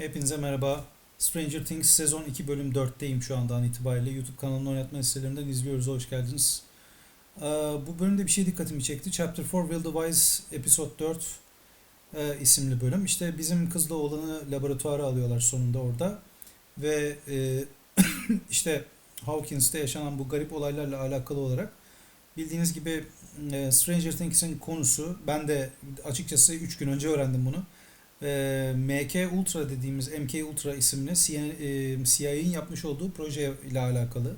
Hepinize merhaba. Stranger Things sezon 2 bölüm 4'teyim şu andan itibariyle. YouTube kanalının oynatma sitelerinden izliyoruz. Hoş geldiniz. Ee, bu bölümde bir şey dikkatimi çekti. Chapter 4 Will the Wise Episode 4 e, isimli bölüm. İşte bizim kızla oğlanı laboratuvara alıyorlar sonunda orada. Ve e, işte Hawkins'te yaşanan bu garip olaylarla alakalı olarak bildiğiniz gibi e, Stranger Things'in konusu ben de açıkçası 3 gün önce öğrendim bunu. E, MK Ultra dediğimiz MK Ultra isimli CIA'nin yapmış olduğu proje ile alakalı.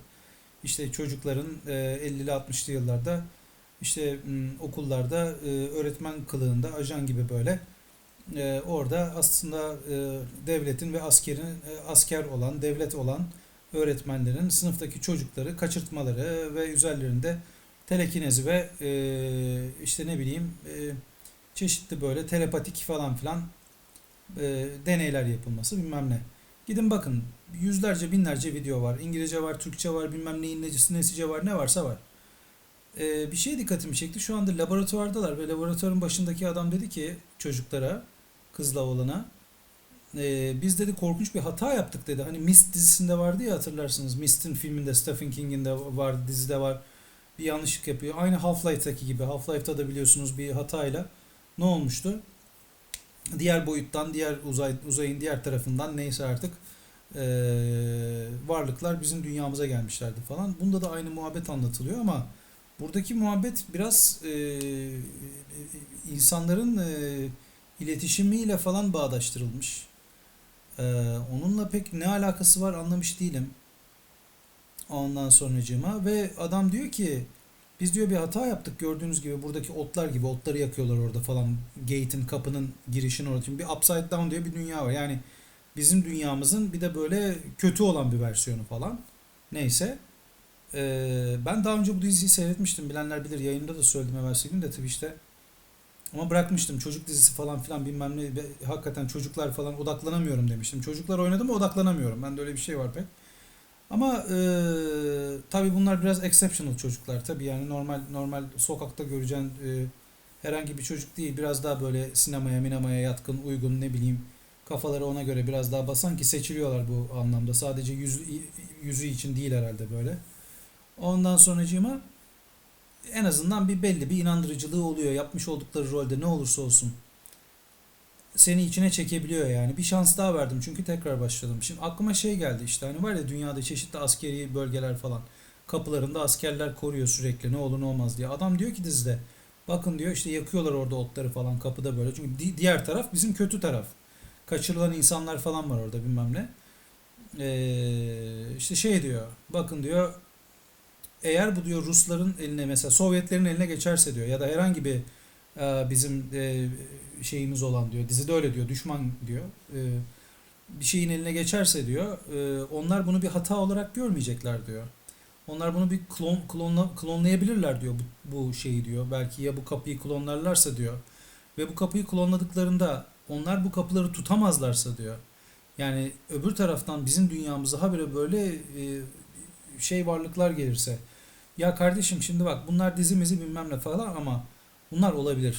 İşte çocukların e, 50'li 60'lı yıllarda işte okullarda e, öğretmen kılığında ajan gibi böyle e, orada aslında e, devletin ve askerin e, asker olan devlet olan öğretmenlerin sınıftaki çocukları kaçırtmaları ve üzerlerinde telekinezi ve e, işte ne bileyim e, çeşitli böyle telepatik falan filan e, deneyler yapılması bilmem ne. Gidin bakın yüzlerce binlerce video var. İngilizce var, Türkçe var, bilmem neyin necisi nesice var ne varsa var. E, bir şey dikkatimi çekti. Şu anda laboratuvardalar ve laboratuvarın başındaki adam dedi ki çocuklara, kızla oğlana e, biz dedi korkunç bir hata yaptık dedi. Hani Mist dizisinde vardı ya hatırlarsınız. Mist'in filminde Stephen King'in de var, dizide var. Bir yanlışlık yapıyor. Aynı Half-Life'daki gibi. Half-Life'da da biliyorsunuz bir hatayla ne olmuştu? Diğer boyuttan, diğer uzay uzayın diğer tarafından neyse artık eee, varlıklar bizim dünyamıza gelmişlerdi falan. Bunda da aynı muhabbet anlatılıyor ama buradaki muhabbet biraz eee, insanların eee, iletişimiyle falan bağdaştırılmış. Eee, onunla pek ne alakası var anlamış değilim. Ondan sonracığıma ve adam diyor ki biz diyor bir hata yaptık gördüğünüz gibi buradaki otlar gibi otları yakıyorlar orada falan gate'in kapının girişini orada. Şimdi bir upside down diye bir dünya var. Yani bizim dünyamızın bir de böyle kötü olan bir versiyonu falan. Neyse. Ee, ben daha önce bu diziyi seyretmiştim. Bilenler bilir. Yayında da söyledim evvelsi gün de işte. Ama bırakmıştım. Çocuk dizisi falan filan bilmem ne. Hakikaten çocuklar falan odaklanamıyorum demiştim. Çocuklar oynadı mı odaklanamıyorum. Ben de öyle bir şey var pek. Ama e, tabii bunlar biraz exceptional çocuklar. Tabii yani normal normal sokakta göreceğin e, herhangi bir çocuk değil. Biraz daha böyle sinemaya, minemaya yatkın, uygun ne bileyim kafaları ona göre biraz daha basan ki seçiliyorlar bu anlamda. Sadece yüz, yüzü için değil herhalde böyle. Ondan sonracığıma en azından bir belli bir inandırıcılığı oluyor. Yapmış oldukları rolde ne olursa olsun seni içine çekebiliyor yani. Bir şans daha verdim çünkü tekrar başladım. Şimdi aklıma şey geldi işte hani var ya dünyada çeşitli askeri bölgeler falan. Kapılarında askerler koruyor sürekli ne olur ne olmaz diye. Adam diyor ki dizide bakın diyor işte yakıyorlar orada otları falan kapıda böyle. Çünkü di- diğer taraf bizim kötü taraf. Kaçırılan insanlar falan var orada bilmem ne. Ee, işte şey diyor bakın diyor eğer bu diyor Rusların eline mesela Sovyetlerin eline geçerse diyor ya da herhangi bir bizim e, şeyimiz olan diyor. Dizide öyle diyor. Düşman diyor. E, bir şeyin eline geçerse diyor. e, onlar bunu bir hata olarak görmeyecekler diyor. Onlar bunu bir klon klonla, klonlayabilirler diyor bu, bu şeyi diyor. Belki ya bu kapıyı klonlarlarsa diyor. Ve bu kapıyı klonladıklarında onlar bu kapıları tutamazlarsa diyor. Yani öbür taraftan bizim dünyamıza habire böyle e, şey varlıklar gelirse. Ya kardeşim şimdi bak bunlar dizimizi bilmem ne falan ama bunlar olabilir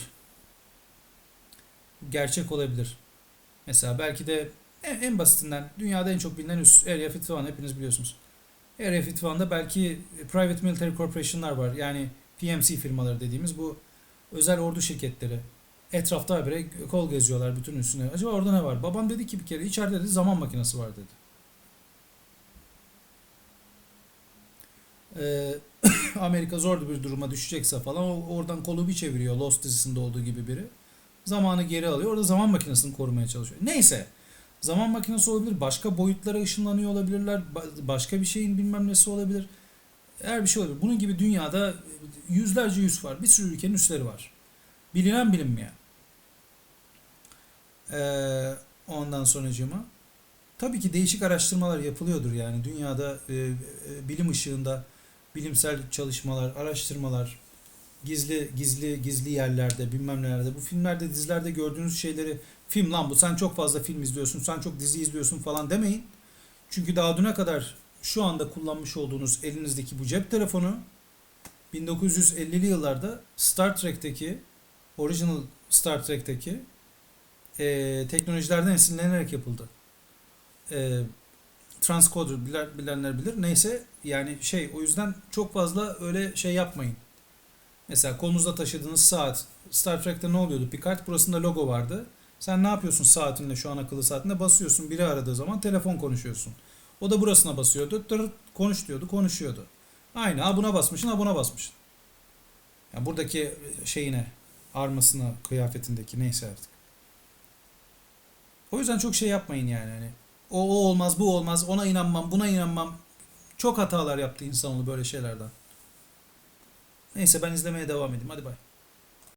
gerçek olabilir. Mesela belki de en, en basitinden dünyada en çok bilinen üs Area 51 hepiniz biliyorsunuz. Area 51'da belki Private Military Corporation'lar var. Yani PMC firmaları dediğimiz bu özel ordu şirketleri. Etrafta habire kol geziyorlar bütün üstüne. Acaba orada ne var? Babam dedi ki bir kere içeride dedi zaman makinesi var dedi. Ee, Amerika zor bir duruma düşecekse falan oradan kolu bir çeviriyor Lost dizisinde olduğu gibi biri zamanı geri alıyor. Orada zaman makinesini korumaya çalışıyor. Neyse. Zaman makinesi olabilir. Başka boyutlara ışınlanıyor olabilirler. ba- Başka bir şeyin bilmem nesi olabilir. Her bir şey olabilir. Bunun gibi dünyada yüzlerce yüz var. Bir sürü ülkenin üsleri var. Bilinen bilinmeyen. Ee, ondan sonracığıma. Tabii ki değişik araştırmalar yapılıyordur yani. Dünyada e, e, bilim ışığında bilimsel çalışmalar, araştırmalar, gizli gizli gizli yerlerde bilmem nelerde bu filmlerde dizilerde gördüğünüz şeyleri film lan bu sen çok fazla film izliyorsun sen çok dizi izliyorsun falan demeyin. Çünkü daha düne kadar şu anda kullanmış olduğunuz elinizdeki bu cep telefonu 1950'li yıllarda Star Trek'teki original Star Trek'teki eee teknolojilerden esinlenerek yapıldı. e, transcoder bilen, bilenler bilir. Neyse yani şey o yüzden çok fazla öyle şey yapmayın. Mesela kolunuzda taşıdığınız saat Star Trek'te ne oluyordu? Picard burasında logo vardı. Sen ne yapıyorsun saatinle şu an akıllı saatinde basıyorsun biri aradığı zaman telefon konuşuyorsun. O da burasına basıyordu. Tır, konuş diyordu, konuşuyordu. Aynı. Ha buna basmışsın, ha basmışsın. Yani buradaki şeyine, armasına, kıyafetindeki neyse artık. O yüzden çok şey yapmayın yani. Hani o, o olmaz, bu olmaz, ona inanmam, buna inanmam. Çok hatalar yaptı insanoğlu böyle şeylerden. Neyse ben izlemeye devam edeyim. Hadi bay.